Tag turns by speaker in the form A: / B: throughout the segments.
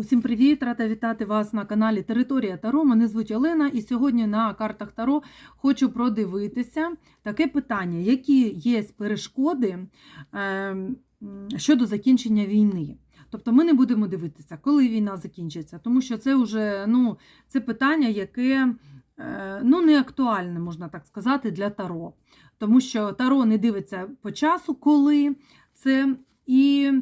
A: Усім привіт! Рада вітати вас на каналі Територія Таро. Мене звуть Олена, і сьогодні на картах Таро хочу продивитися таке питання: які є перешкоди е, щодо закінчення війни? Тобто ми не будемо дивитися, коли війна закінчиться, тому що це вже ну, це питання, яке е, ну, не актуальне, можна так сказати, для Таро. Тому що Таро не дивиться по часу, коли це і.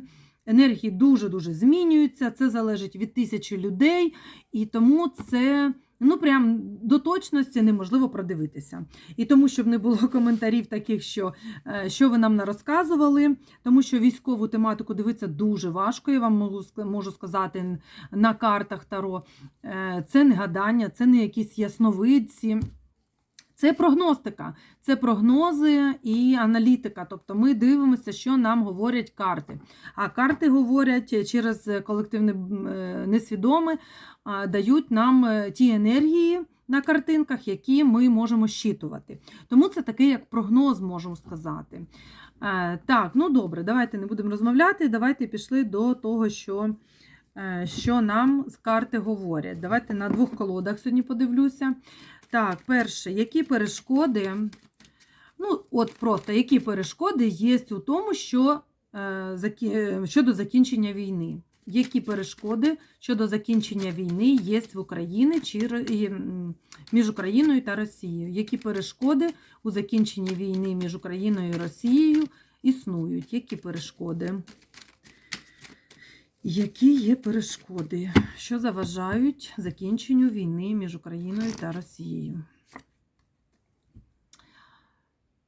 A: Енергії дуже-дуже змінюються, це залежить від тисячі людей, і тому це ну прям до точності неможливо продивитися. І тому, щоб не було коментарів таких, що е, що ви нам не розказували, тому що військову тематику дивитися дуже важко, я вам можу, можу сказати на картах Таро. Е, це не гадання, це не якісь ясновидці. Це прогностика, це прогнози і аналітика. Тобто ми дивимося, що нам говорять карти. А карти говорять через колективне е, несвідоме, дають нам е, ті енергії на картинках, які ми можемо щитувати. Тому це таке, як прогноз, можемо сказати. Е, так, ну добре, давайте не будемо розмовляти. Давайте пішли до того, що. Що нам з карти говорять? Давайте на двох колодах сьогодні подивлюся. Так, перше, які перешкоди, ну, от просто які перешкоди є у тому, що е, щодо закінчення війни? Які перешкоди щодо закінчення війни є в Україні чи між Україною та Росією? Які перешкоди у закінченні війни між Україною і Росією існують? Які перешкоди? Які є перешкоди, що заважають закінченню війни між Україною та Росією?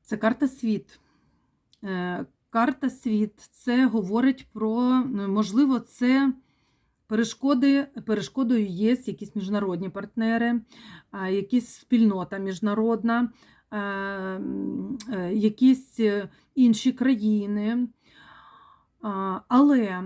A: Це карта світ. Е, карта світ це говорить про, ну, можливо, це перешкоди, перешкодою є якісь міжнародні партнери, якісь спільнота міжнародна, е, е, якісь інші країни. Але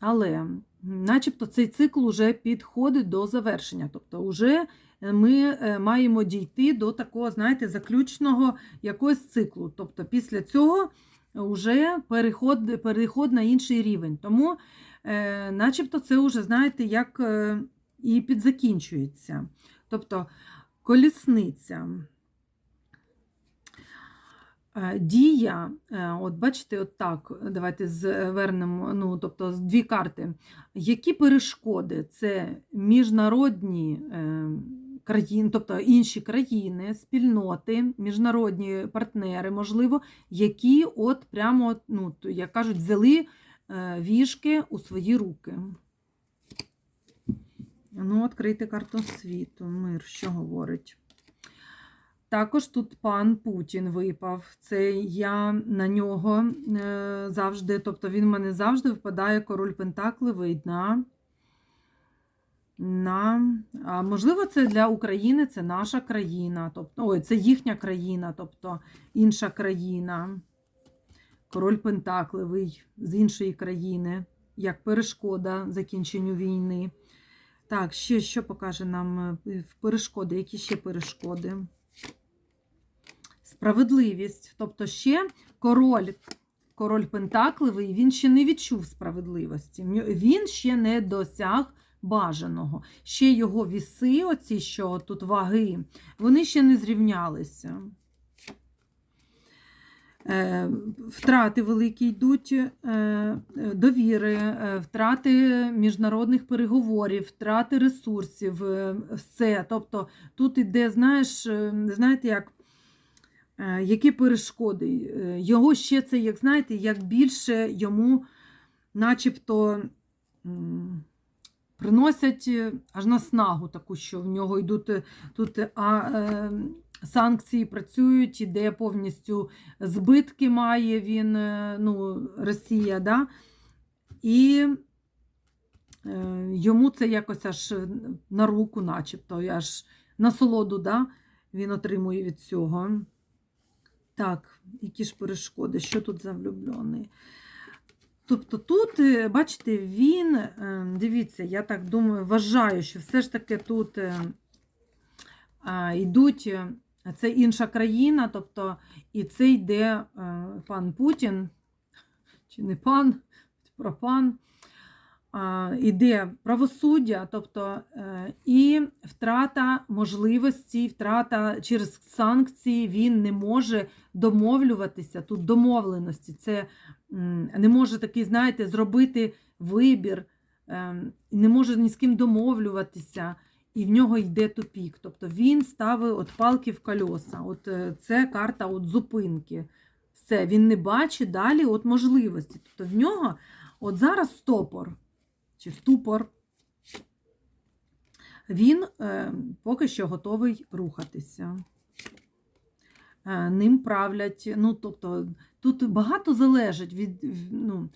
A: але начебто цей цикл вже підходить до завершення. Тобто, вже ми е, маємо дійти до такого, знаєте, заключного якогось циклу. Тобто, після цього вже переход переход на інший рівень. Тому, е, начебто, це вже, знаєте, як е, і підзакінчується. Тобто колісниця. Е, дія, е, от бачите, от так, давайте звернемо, ну, тобто дві карти. Які перешкоди? Це міжнародні е, країни, тобто інші країни, спільноти, міжнародні партнери, можливо, які от прямо, ну, як кажуть, взяли вішки у свої руки. Ну, відкрийте карту світу. Мир, що говорить? Також тут пан Путін випав. Це я на нього е, завжди, тобто він в мене завжди впадає король Пентакливий на. на а Можливо, це для України це наша країна, тобто, ой, це їхня країна, тобто інша країна. Король Пентакливий з іншої країни, як перешкода закінченню війни. Так, ще що покаже нам е, перешкоди? Які ще перешкоди? Справедливість. Тобто ще король, король Пентакливий, він ще не відчув справедливості. Він ще не досяг бажаного. Ще його віси, оці, що тут ваги, вони ще не зрівнялися. Е, втрати великі йдуть е, довіри, е, втрати міжнародних переговорів, втрати ресурсів, все. Тобто тут іде, знаєш, знаєте, як які перешкоди. Е, його ще це, як знаєте, як більше йому начебто приносять е, аж наснагу таку, що в нього йдуть тут а, санкції працюють, іде повністю збитки має він, ну, Росія. да? І йому це якось аж на руку, начебто, аж насолоду да? він отримує від цього. Так, які ж перешкоди, що тут за влюблений? Тобто тут, е, бачите, він, е, дивіться, я так думаю, вважаю, що все ж таки тут е, йдуть, це інша країна, тобто, і це йде пан Путін, чи не пан, про пан. Іде правосуддя, тобто е, і втрата можливості, втрата через санкції він не може домовлюватися. Тут домовленості. Це не може такий, знаєте, зробити вибір, е, не може ні з ким домовлюватися, і в нього йде тупік. Тобто він ставить от палки в кольоса. От е, це карта от зупинки. Все, він не бачить далі от можливості. Тобто в нього от зараз стопор чи ступор. Він е, поки що готовий рухатися. Е, ним правлять. Ну, тобто, тут багато залежить від. Ну,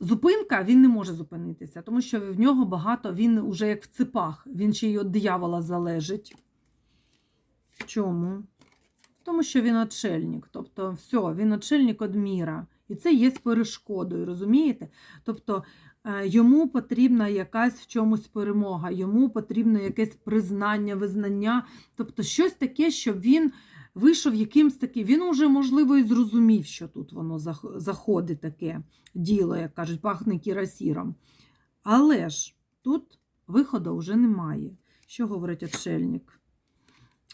A: зупинка він не може зупинитися, тому що в нього багато, він уже як в ципах, він ще й від диявола залежить. Чому? Тому що він отшельник. Тобто, все, він отшельник від міра. І це є перешкодою, розумієте? Тобто йому потрібна якась в чомусь перемога, йому потрібно якесь признання, визнання, тобто щось таке, щоб він вийшов якимсь таким. Він уже, можливо, і зрозумів, що тут воно заходить таке діло, як кажуть, пахне кірасіром. Але ж тут виходу вже немає. Що говорить отшельник?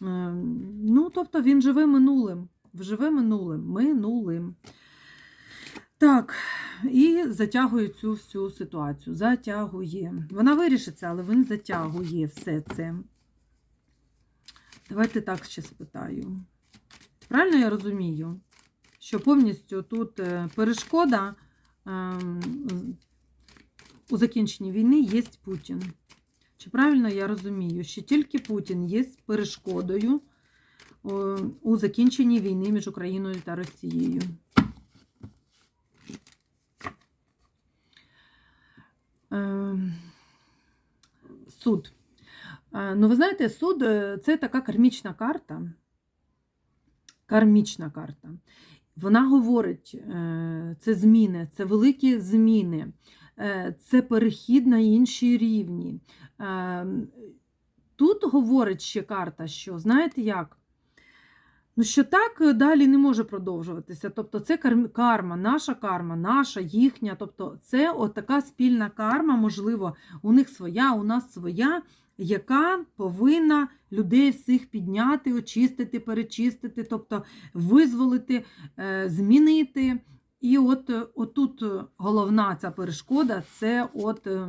A: Е, Ну, тобто він живе минулим. Живе минулим, минулим. Так, і затягує цю всю ситуацію. Затягує. Вона вирішиться, але він затягує все це. Давайте так ще спитаю. Правильно я розумію, що повністю тут е, перешкода ем, у закінченні війни є Путін. Чи правильно я розумію, що тільки Путін є перешкодою у закінченні війни між Україною та Росією? Суд. Е, Ну, ви знаєте, суд е, це така кармічна карта. Кармічна карта. Вона говорить, е, це зміни, це великі зміни, е, це перехід на інші рівні. Е, Тут говорить ще карта, що знаєте як? Ну, що так далі не може продовжуватися. Тобто, це карм- карма, наша карма, наша, їхня. Тобто, це от така спільна карма, можливо, у них своя, у нас своя, яка повинна людей всіх підняти, очистити, перечистити, тобто визволити, е, змінити. І от е, отут е, головна ця перешкода це от, е,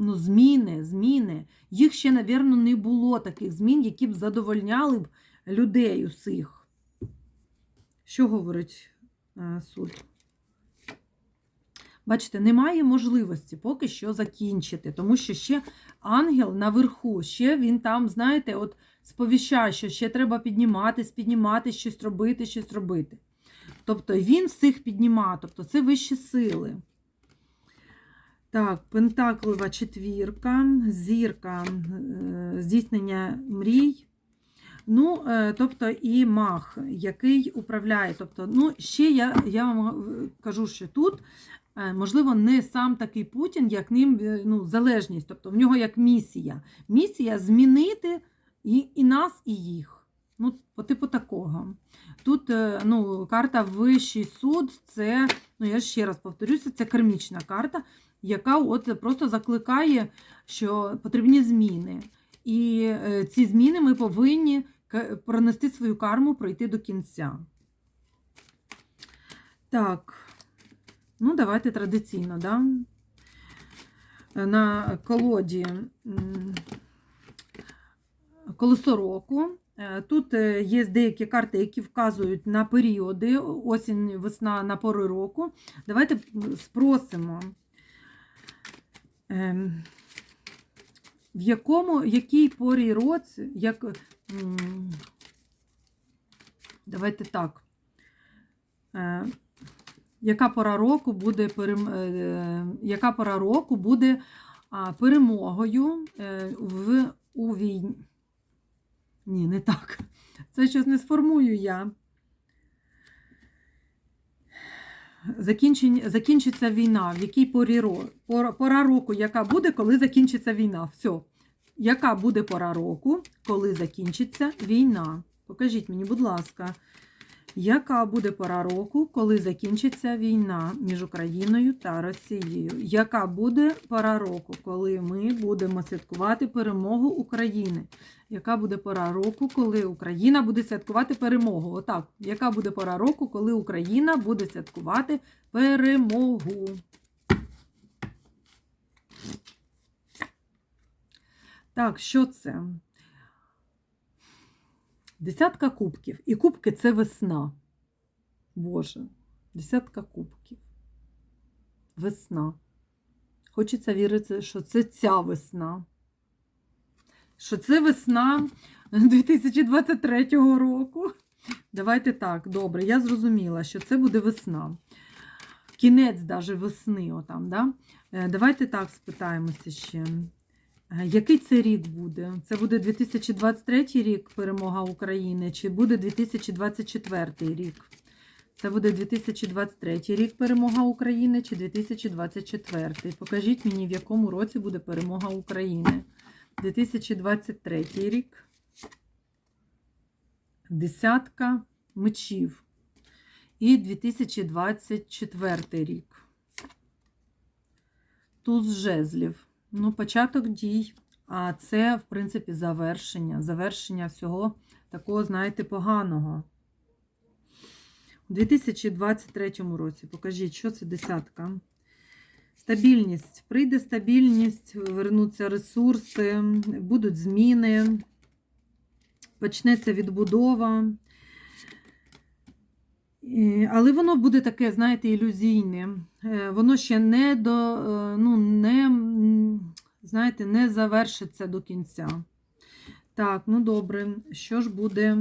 A: ну, зміни, зміни. Їх ще, напевно, не було таких змін, які б задовольняли б людей усіх. Що говорить е, суд? Бачите, немає можливості поки що закінчити, тому що ще ангел наверху, ще він там, знаєте, от сповіщає, що ще треба підніматись, підніматись, щось робити, щось робити. Тобто він всіх піднімає, тобто це вищі сили. Так, Пентаклева четвірка, зірка, е, здійснення мрій. Ну, е, тобто і мах, який управляє. Тобто, ну, ще я, я вам е, кажу, що тут, е, можливо, не сам такий Путін, як ним ну, залежність. Тобто в нього як місія. Місія змінити і, і нас, і їх. Ну, по типу такого. Тут ну, карта Вищий суд, це, ну я ще раз повторюся, це кармічна карта, яка от просто закликає, що потрібні зміни. І ці зміни ми повинні пронести свою карму, пройти до кінця. Так, ну давайте традиційно, да? На колоді колесо року. Е, Тут е, є деякі карти, які вказують на періоди осінь, весна на пори року. Давайте спросимо, ем, в якому, якій порі році, як, давайте так, е, яка пора року буде, перем- е, яка пора року буде перемогою е, в, у війні. Ні, не так. Це щось не сформую я. Закінчень, закінчиться війна. В якій порі пора року, яка буде, коли закінчиться війна? Все. Яка буде пора року, коли закінчиться війна? Покажіть мені, будь ласка, Яка буде пора року, коли закінчиться війна між Україною та Росією? Яка буде пора року, коли ми будемо святкувати перемогу України? Яка буде пора року, коли Україна буде святкувати перемогу? Отак, яка буде пора року, коли Україна буде святкувати перемогу? Так, що це? Десятка кубків. І кубки це весна. Боже, десятка кубків. Весна. Хочеться вірити, що це ця весна. Що це весна 2023 року. Давайте так, добре, я зрозуміла, що це буде весна. Кінець даже весни, отам, да? Е, Давайте так спитаємося ще. Е, Який це рік буде? Це буде 2023 рік перемога України, чи буде 2024 рік? Це буде 2023 рік перемога України чи 2024? Покажіть мені, в якому році буде перемога України. 2023 рік. Десятка мечів. І 2024 рік. Туз жезлів. Ну, початок дій. А це, в принципі, завершення. Завершення всього такого, знаєте, поганого. У 2023 році, покажіть, що це десятка. Стабільність. Прийде стабільність, вернуться ресурси, будуть зміни, почнеться відбудова. І- Але воно буде таке, знаєте, ілюзійне. Е, Воно ще не до, е, ну, не, знаєте, не завершиться до кінця. Так, ну добре. Що ж буде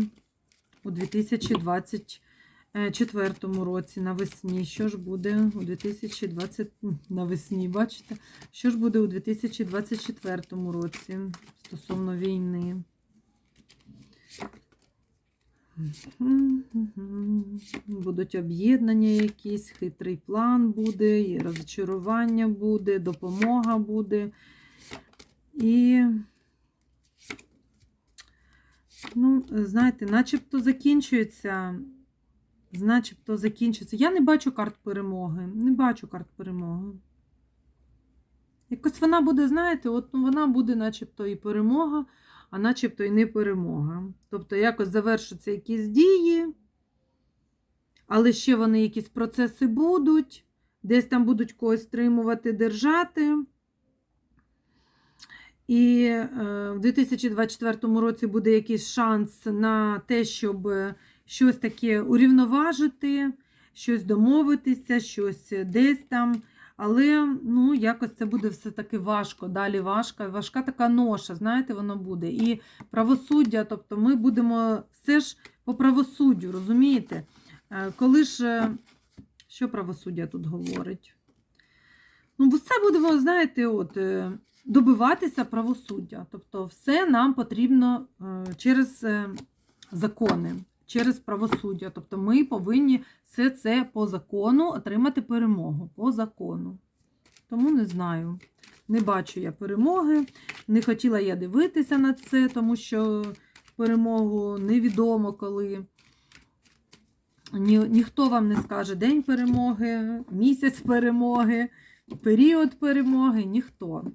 A: у 2024 році навесні? Що ж буде у 2020 навесні, бачите? Що ж буде у 2024 році стосовно війни? Будуть об'єднання якісь, хитрий план буде, і розчарування буде, допомога буде. І, ну, знаєте, начебто закінчується. Начебто закінчиться. Я не бачу карт перемоги. Не бачу карт перемоги. Якось вона буде, знаєте, от вона буде начебто і перемога, а начебто і не перемога. Тобто якось завершаться якісь дії, але ще вони якісь процеси будуть, десь там будуть когось стримувати, держати. І е, в 2024 році буде якийсь шанс на те, щоб щось таке урівноважити, щось домовитися, щось десь там. Але ну, якось це буде все-таки важко. Далі важка, важка така ноша, знаєте, воно буде. І правосуддя, тобто ми будемо все ж по правосуддю, розумієте? Е, Коли ж, е, що правосуддя тут говорить? Ну, все будемо, знаєте, от, е, добиватися правосуддя. Тобто, все нам потрібно через закони, через правосуддя. Тобто, ми повинні все це по закону отримати перемогу. По закону. Тому не знаю. Не бачу я перемоги. Не хотіла я дивитися на це, тому що перемогу невідомо коли. Ні, ніхто вам не скаже день перемоги, місяць перемоги, період перемоги, ніхто.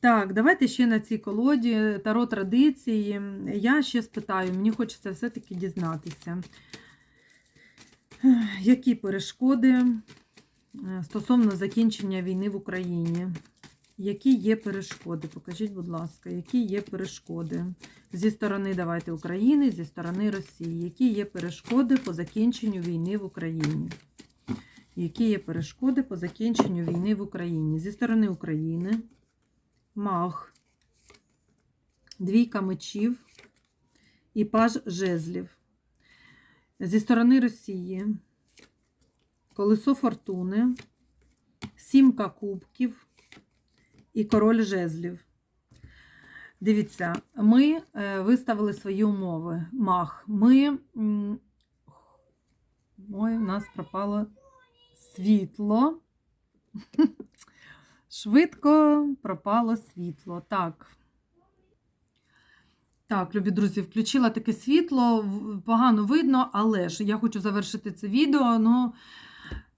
A: Так, давайте ще на цій колоді таро традиції. Я ще спитаю, мені хочеться все-таки дізнатися, які перешкоди е, стосовно закінчення війни в Україні. Які є перешкоди? Покажіть, будь ласка, які є перешкоди зі сторони давайте України, зі сторони Росії. Які є перешкоди по закінченню війни в Україні? Які є перешкоди по закінченню війни в Україні? Зі сторони України, маг, двійка мечів і паж жезлів. Зі сторони Росії, колесо фортуни, сімка кубків і король жезлів. Дивіться, ми е, виставили свої умови. Мах. Ми. Ой, у нас пропало світло. Швидко пропало світло. Так. Так, любі друзі, включила таке світло, погано видно, але ж я хочу завершити це відео. Ну,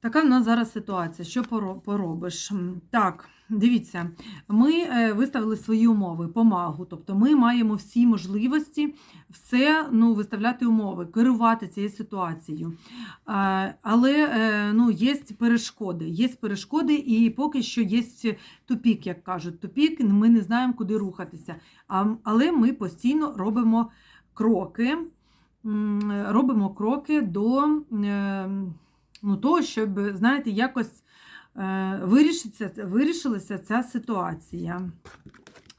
A: така в нас зараз ситуація. Що поро- поробиш? Так, дивіться, ми е, виставили свої умови по магу. Тобто ми маємо всі можливості все ну, виставляти умови, керувати цією ситуацією. Але е, ну, є перешкоди. Є перешкоди, і поки що є тупік, як кажуть. Тупік, ми не знаємо, куди рухатися. Але ми постійно робимо кроки, робимо кроки до е, ну, того, щоб, знаєте, якось е, вирішиться, вирішилася ця ситуація.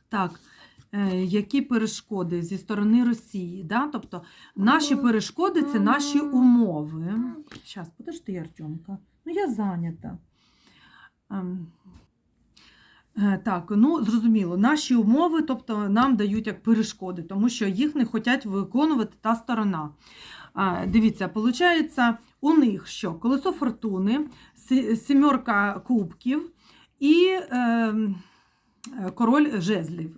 A: Так, е, які перешкоди зі сторони Росії? Да? Тобто наші перешкоди це наші умови. Зараз, подожди, Артемка. Ну, я зайнята. Ем, Е, Так, ну зрозуміло, наші умови, тобто нам дають як перешкоди, тому що їх не хочуть виконувати та сторона. Дивіться, виходить, у них що? Колесо фортуни, сі- сімерка кубків і е, король жезлів.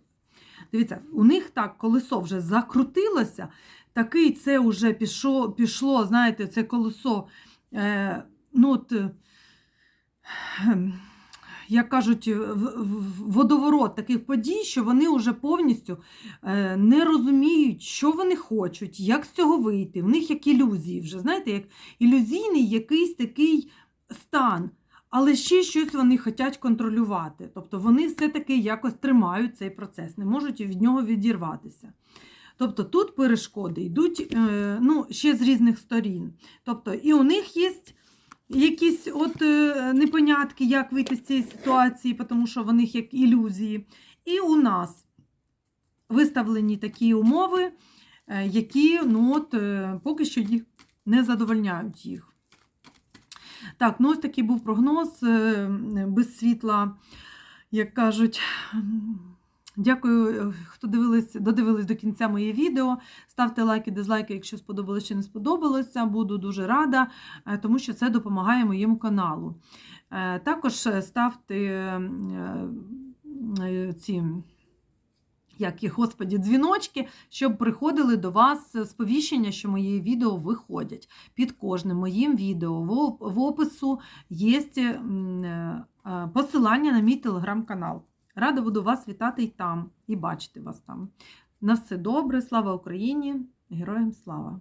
A: Дивіться, у них так колесо вже закрутилося, такий це вже пішло, пішло знаєте, це колесо. Е, ну, от, ем, як кажуть, водоворот таких подій, що вони вже повністю е, не розуміють, що вони хочуть, як з цього вийти. В них як ілюзії вже, знаєте, як ілюзійний якийсь такий стан. Але ще щось вони хочуть контролювати. Тобто вони все-таки якось тримають цей процес, не можуть від нього відірватися. Тобто тут перешкоди йдуть е, ну, ще з різних сторін. Тобто і у них є якісь от е, непонятки, як вийти з цієї ситуації, тому що в них як ілюзії. І у нас виставлені такі умови, е, які ну, от, е, поки що їх не задовольняють їх. Так, ну ось такий був прогноз без світла, як кажуть. Дякую, е, хто дивились, додивились до кінця моє відео. Ставте лайки, дизлайки, якщо сподобалося чи не сподобалося. Буду дуже рада, е, тому що це допомагає моєму каналу. Е, Також ставте ці. Як і господі, дзвіночки, щоб приходили до вас сповіщення, що мої відео виходять. Під кожним моїм відео в оп- опису є посилання на мій телеграм-канал. Рада буду вас вітати і там, і бачити вас там. На все добре, слава Україні, героям слава!